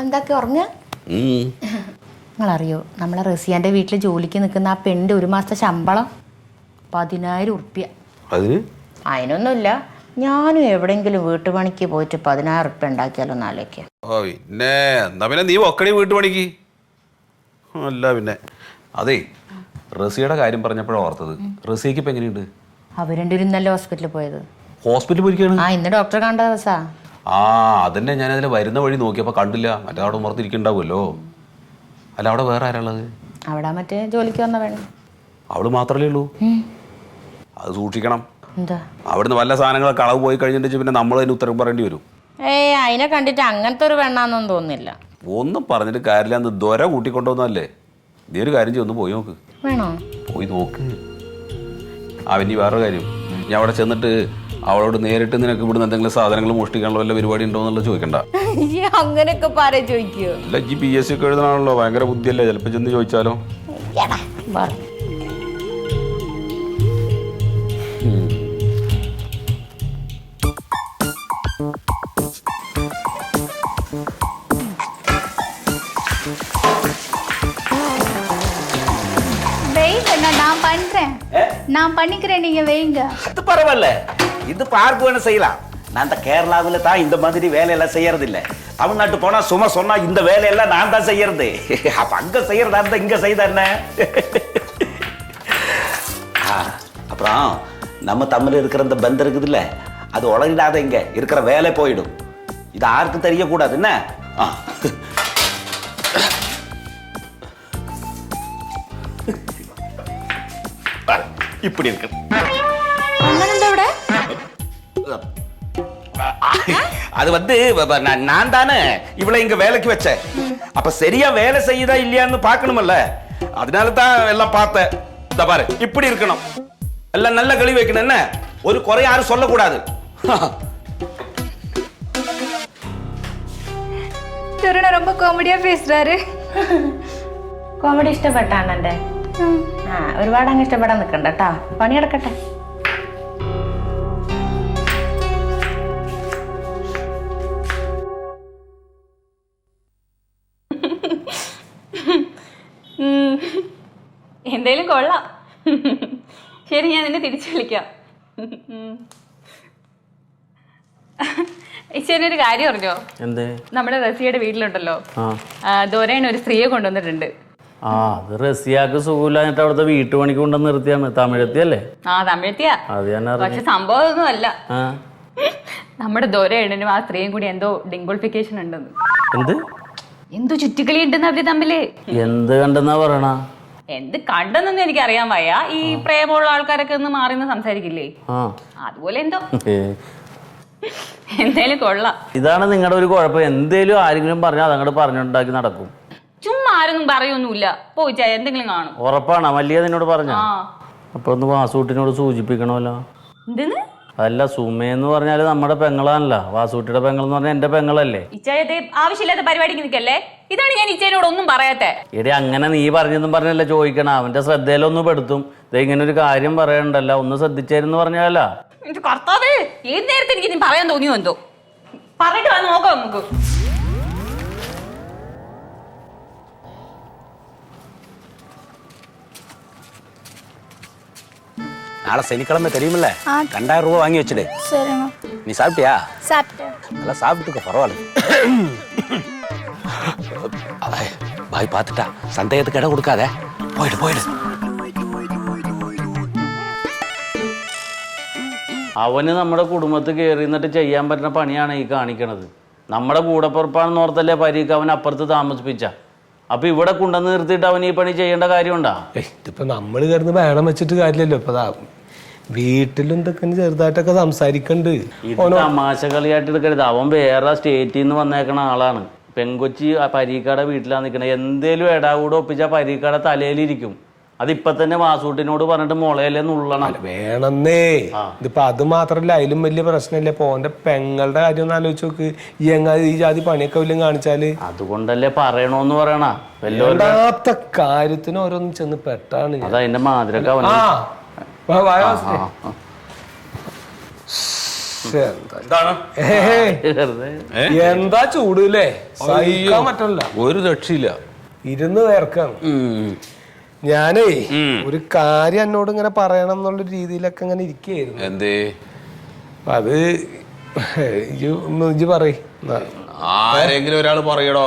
എന്തൊക്കെ ഉറങ്ങ നിങ്ങളറിയോ നമ്മളെ റസിയാന്റെ വീട്ടിൽ ജോലിക്ക് നിൽക്കുന്ന ആ പെണ്ണ് ഒരു മാസത്തെ ശമ്പളം പതിനായിരം ഉറുപ്പ്യ. അതിന്? അതിനൊന്നുമില്ല. ഞാനും എവിടെങ്കിലും വീട്ടുപണിക്ക് പോയിട്ട് പതിനായിരം ഉറുപ്പ്യ ഉണ്ടാക്കിയാലോ നാലേക്ക് ഓ പിന്നെ എന്നാ പിന്നെ നീ ഒക്കണി വീട്ടു പണിക്ക് അല്ല പിന്നെ. അതേ റസിയുടെ കാര്യം പറഞ്ഞപ്പോഴാണ് ഓർത്തത്. റസിയക്ക് ഇപ്പം എങ്ങനെയുണ്ട്? അവരുടെ ഇന്നല്ലേ ഹോസ്പിറ്റലിൽ പോയത്. ഹോസ്പിറ്റലിൽ പോയിരിക്കുകയാണ് ആ ഇന്ന് ഡോക്ടറെ കണ്ട ദിവസാ ആ അതന്നെ ഞാൻ അതിൽ വരുന്ന വഴി നോക്കിയപ്പോൾ കണ്ടില്ല. മറ്റേ അവിടെ ഉമർത്തിരിക്കണ്ടാവുമല്ലോ. അല്ല അവിടെ വേറെ ആരാളത് അവിടെ മറ്റേ ജോലിക്ക് വന്ന വേണം അവൾ മാത്രമല്ലേ ഉള്ളൂ. അത് സൂക്ഷിക്കണം. എന്താ? അവിടുന്ന് വല്ല സാധനങ്ങളൊക്കെ കളവ് പോയി കഴിഞ്ഞിട്ട് പിന്നെ നമ്മൾ അതിന് ഉത്തരം പറയേണ്ടി വരും. ഏയ് അതിനെ കണ്ടിട്ട് അങ്ങനത്തെ ഒരു വെണ്ണാന്നൊന്നും തോന്നുന്നില്ല. ഒന്നും പറഞ്ഞിട്ട് കാര്യമില്ല. അന്ന് ദൊര കൂട്ടിക്കൊണ്ടുവന്നല്ലേ നീ ഒരു കാര്യം ചെയ്യൊന്ന് പോയി നോക്ക്. വേണോ? പോയി നോക്ക്. ആ പിന്നെ വേറൊരു കാര്യം. ഞാൻ അവിടെ ചെന്നിട്ട് അവളോട് നേരിട്ട് നിനക്ക് ഇവിടുന്ന് എന്തെങ്കിലും സാധനങ്ങൾ മോഷ്ടിക്കാനുള്ള വല്ല പരിപാടി ഉണ്ടോ എന്നുള്ളത് ചോദിക്കണ്ട ഈ അങ്ങനെയൊക്കെ പാര ചോദിക്കോ അല്ല ജി പി എസ് സി ഒക്കെ എഴുതണാണല്ലോ ഭയങ്കര ബുദ്ധിയല്ലേ ചിലപ്പോൾ ചെന്ന് ചോദിച്ചാലോ வைங்க நான் நான் பண்றேன் நான் பண்ணிக்கிறேன் நீங்க வைங்க அது பரவாயில்ல இது பார்ப்பு வேணும் செய்யலாம்? நான் இந்த கேரளாவில் தான் இந்த மாதிரி வேலையெல்லாம் செய்யறது இல்லை தமிழ்நாட்டு போனால் சும்மா சொன்னால் இந்த வேலையெல்லாம் நான் தான் செய்யறது. அப்போ அங்கே செய்யறதா இருந்தால் இங்கே செய்த என்ன? அப்புறம் நம்ம தமிழ் இருக்கிற இந்த பந்து இருக்குதுல்ல அது உடனிடாத இங்க. இருக்கிற வேலை போயிடும். இது யாருக்கும் தெரியக்கூடாது. என்ன? இப்படி இருக்கு. அது வந்து வ- வ- நான் நான் தானே இவளை இங்க வேலைக்கு வச்சேன் அப்ப சரியா வேலை செய்யுதா இல்லையான்னு பார்க்கணுமல்ல அதனால தான் எல்லாம் பார்த்தேன் இந்த பாரு இப்படி இருக்கணும் எல்லாம் நல்ல கழுவி வைக்கணும் என்ன ஒரு குறை யாரும் சொல்லக்கூடாது திருண ரொம்ப காமெடியா பேசுறாரு കോമഡി ഇഷ്ടപ്പെട്ട അണ്ണന്റെ ആ ഒരുപാട് അങ്ങ് ഇഷ്ടപ്പെടാൻ നിൽക്കണ്ട കേട്ടാ പണിയെടുക്കട്ടെ എന്തേലും കൊള്ളാം. ശരി ഞാൻ നിന്നെ തിരിച്ചു വിളിക്കാം. ഇച്ചേനൊരു കാര്യം അറിഞ്ഞോ? നമ്മുടെ റസിയുടെ വീട്ടിലുണ്ടല്ലോ. ആ, ഒരു സ്ത്രീയെ കൊണ്ടുവന്നിട്ടുണ്ട്. ആ അത് റസിയാക്ക് സുഖമില്ലാഞ്ഞിട്ട് അവിടുത്തെ വീട്ടുപണിക്ക് കൊണ്ടുവന്ന് നിർത്തിയാണ്. തമിഴത്തിയല്ലേ? ആ തമിഴത്തിയാ. അത് ഞാൻ പക്ഷെ സംഭവം ഒന്നും അല്ല നമ്മുടെ ദോരേണ്ണനും ആ സ്ത്രീയും കൂടി എന്തോ ഡിംഗോൾഫിക്കേഷൻ ഉണ്ടെന്ന്. എന്ത്? എന്തോ ചുറ്റിക്കളി ഉണ്ടെന്ന് അവർ തമ്മിൽ. എന്ത് കണ്ടെന്നാ പറയണ? എന്ത് കണ്ടെന്നൊന്നും എനിക്ക് അറിയാൻ വയ്യ. ഈ പ്രേമമുള്ള ആൾക്കാരൊക്കെ ഒന്ന് മാറി നിന്ന് സംസാരിക്കില്ലേ? അതുപോലെ എന്തോ. എന്തേലും കൊള്ളാം. ഇതാണ് നിങ്ങളുടെ ഒരു കുഴപ്പം. എന്തേലും ആരെങ്കിലും പറഞ്ഞാൽ അതങ്ങോട്ട് പറഞ്ഞുണ്ടാക്കി നടക്കും. ചുമ്മാ ആരൊന്നും പറയൊന്നുമില്ല. പോയിച്ചാ എന്തെങ്കിലും കാണും. ഉറപ്പാണ്. മല്ലിക നിന്നോട് പറഞ്ഞ? അപ്പൊ ഒന്ന് വാസൂട്ടിനോട് സൂചിപ്പിക്കണമല്ലോ. എന്തെന്ന്? അതല്ല സുമയെന്ന് പറഞ്ഞാൽ നമ്മുടെ പെങ്ങളാണല്ല. വാസൂട്ടിയുടെ പെങ്ങൾ എന്ന് പറഞ്ഞാൽ എന്റെ പെങ്ങളല്ലേ. ആവശ്യമില്ലാത്ത പരിപാടിക്ക് നിൽക്കല്ലേ? ഇതാണ് ഞാൻ ഇച്ചേനോട് ഒന്നും പറയാത്തെ. എടി അങ്ങനെ നീ പറഞ്ഞെന്നും പറഞ്ഞല്ലേ ചോദിക്കണം. അവന്റെ ശ്രദ്ധയിലൊന്നും പെടുത്തും. ഇത് ഇങ്ങനെ ഒരു കാര്യം പറയണ്ടല്ല. ഒന്ന് ശ്രദ്ധിച്ചേരെന്ന് പറഞ്ഞാലല്ല കർത്താവേ ഏത് നേരത്തെ എനിക്ക് നീ പറയാൻ തോന്നിയോ എന്തോ? പറഞ്ഞിട്ട് വന്ന് നോക്കാം നമുക്ക്. நாளை சனிக்கிழமை தெரியுமில்ல ரெண்டாயிரம் ரூபா வாங்கி வச்சுடு சரிங்க நீ சாப்பிட்டியா சாப்பிட்டேன் நல்லா சாப்பிட்டுக்க பரவாயில்ல ஐ, பாய் பார்த்துட்டா சந்தேகத்துக்கு இடம் கொடுக்காத போயிடு போயிடு അവന് നമ്മുടെ കുടുംബത്തിൽ കയറി നിന്നിട്ട് ചെയ്യാൻ പറ്റുന്ന പണിയാണ് ഈ കാണിക്കണത് നമ്മുടെ കൂടപ്പുറപ്പാണെന്ന് ഓർത്തല്ലേ പരീക്ക് അവൻ അപ്പുറത്ത് താമസിപ്പിച്ച അപ്പൊ ഇവിടെ കൊണ്ടുവന്ന് നിർത്തിയിട്ട് അവൻ ഈ പണി ചെയ്യേണ്ട കാര്യമുണ്ടാ ഏയ്, ഇതിപ്പോ നമ്മൾ കിടന്ന് വേണം വെച്ചിട്ട് കാര്യമില്ലല്ലോ ഇപ്പൊ ദാ വീട്ടിലും ഇതൊക്കെ ചെറുതായിട്ടൊക്കെ സംസാരിക്കണ്ട്. ഇത് തമാശ കളിയായിട്ട് എടുക്കരുത് അവൻ വേറെ സ്റ്റേറ്റിൽ നിന്ന് വന്നേക്കണ ആളാണ്. പെങ്കൊച്ചി പരീക്കാടെ വീട്ടിലാണ് നിൽക്കണത് എന്തേലും എടാകൂടെ ഒപ്പിച്ചാൽ പരീക്കാടെ തലയിലിരിക്കും. അതിപ്പൊ തന്നെ വാസൂട്ടിനോട് പറഞ്ഞിട്ട് മുളയല്ലേ നുള്ളണം. വേണമെന്നേ ഇതിപ്പോ അത് മാത്രല്ല അതിലും വലിയ പ്രശ്നമില്ല. പോന്റെ പെങ്ങളുടെ കാര്യം ഒന്ന് ആലോചിച്ച് നോക്ക്. ഈ എങ്ങാതി ഈ ജാതി പണിയൊക്കെ വല്ലതും കാണിച്ചാൽ? അതുകൊണ്ടല്ലേ പറയണോന്ന് പറയണ. കാര്യത്തിന് ഓരോന്ന് ചെന്ന് പെട്ടാണ് ഞാൻ. മാതിരൊക്കെ അവൻ ആ. എന്താ ചൂടല്ലേ ഏ? എന്താ ചൂട് അല്ലേ സഹിക്കാൻ പറ്റല്ല ഒരു രക്ഷയില്ല. ഇരുന്ന് നേർക്കാണ്. ഞാനേ ഒരു കാര്യം എന്നോട് ഇങ്ങനെ പറയണം എന്നുള്ള രീതിയിലൊക്കെ ഇങ്ങനെ ഇരിക്കുകയായിരുന്നു. എന്തേ? അത് ഇജ്ജ് പറയ്. ആരെങ്കിലും ഒരാൾ പറയടോ?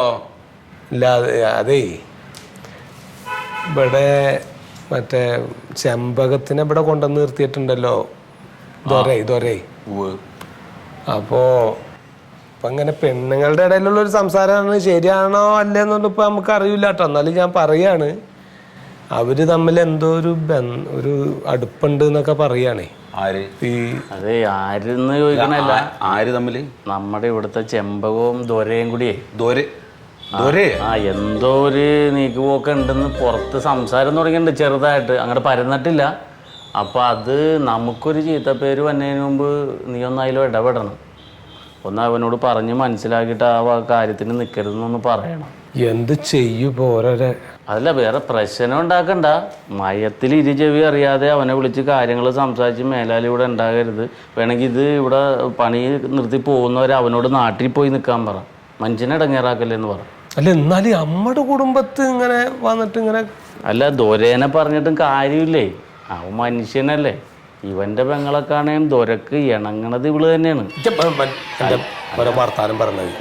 ഇല്ല അതെ അതേ. ഇവിടെ മറ്റേ ചെമ്പകത്തിനെ ഇവിടെ കൊണ്ടുവന്ന് നിർത്തിയിട്ടുണ്ടല്ലോ. ദൊരേ ദൊരേ. അപ്പോ അപ്പൊ അങ്ങനെ പെണ്ണുങ്ങളുടെ ഇടയിലുള്ള ഒരു സംസാരമാണ് ശരിയാണോ അല്ലേന്നൊന്നും ഇപ്പൊ നമുക്ക് അറിയില്ല കേട്ടോ എന്നാലും ഞാൻ പറയാണ്. അവർ തമ്മിൽ എന്തോ ഒരു ഒരു അടുപ്പുണ്ട് എന്നൊക്കെ പറയാണേ. ആര്? ഈ അതെ ആരെന്ന് ചോദിക്കണല്ല ആര് തമ്മിൽ? നമ്മുടെ ഇവിടുത്തെ ചെമ്പകവും ദൊരയും കൂടിയേ. ദോരെ ആ എന്തോ ഒരു നീക്കുപോക്ക് ഉണ്ടെന്ന് പുറത്ത് സംസാരം തുടങ്ങിയിട്ടുണ്ട് ചെറുതായിട്ട്. അങ്ങോട്ട് പരന്നിട്ടില്ല. അപ്പൊ അത് നമുക്കൊരു ചീത്തപ്പേര് വന്നതിന് മുമ്പ് നീ ഒന്നായാലും ഇടപെടണം. ഒന്ന് അവനോട് പറഞ്ഞ് മനസ്സിലാക്കിയിട്ട് ആ കാര്യത്തിന് നിൽക്കരുതെന്നൊന്ന് പറയണം. എന്ത് ചെയ്യും അതല്ല വേറെ പ്രശ്നം ഉണ്ടാക്കണ്ട. മയത്തിൽ ഇരു ചെവി അറിയാതെ അവനെ വിളിച്ച് കാര്യങ്ങൾ സംസാരിച്ച് മേലാലി ഇവിടെ ഉണ്ടാകരുത്. വേണമെങ്കിൽ ഇത് ഇവിടെ പണി നിർത്തി പോകുന്നവരെ അവനോട് നാട്ടിൽ പോയി നിൽക്കാൻ പറ. മനുഷ്യനെ ഇടങ്ങേറാക്കല്ലേ എന്ന് പറ. അല്ല എന്നാലും നമ്മുടെ കുടുംബത്ത് ഇങ്ങനെ വന്നിട്ട് ഇങ്ങനെ അല്ല ദൊരേനെ പറഞ്ഞിട്ടും കാര്യമില്ലേ? അവൻ മനുഷ്യനല്ലേ. ഇവന്റെ പെങ്ങളൊക്കെയാണെങ്കിൽ ദൊരക്ക് ഇണങ്ങണത് ഇവൾ തന്നെയാണ്. ഇജ്ജ് പ- പ- എന്റെ ഓരോ വർത്താനം പറഞ്ഞത്?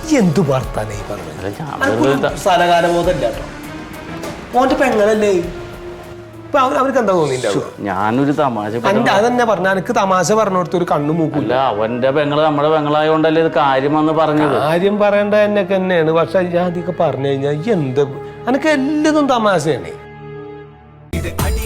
ഇജ്ജ് എന്ത് വർത്താനായി പറഞ്ഞത്? അല്ല ഞാൻ വെറുതെ ത- സ്ഥലകാലബോധമില്ല കേട്ടോ ഓന്റെ പെങ്ങളല്ലേ? ഇപ്പൊ അവ- അവർക്ക് എന്താ തോന്നിണ്ടാവുക ഞാനൊരു തമാശ പറഞ്ഞു അതന്നെ പറഞ്ഞ? എനിക്ക് തമാശ പറഞ്ഞു കൊടുത്ത ഒരു കണ്ണു മൂക്കില്ല അവന്റെ പെങ്ങൾ നമ്മുടെ പെങ്ങളായോണ്ടല്ലേ ഇത് കാര്യം എന്ന് പറഞ്ഞത്? കാര്യം പറയേണ്ട എന്നൊക്കെ തന്നെയാണ്. പക്ഷെ ഞാൻ അതൊക്കെ പറഞ്ഞു കഴിഞ്ഞാൽ എന്ത് എനിക്ക് എല്ലതും തമാശയാണ്. ഇത് അടി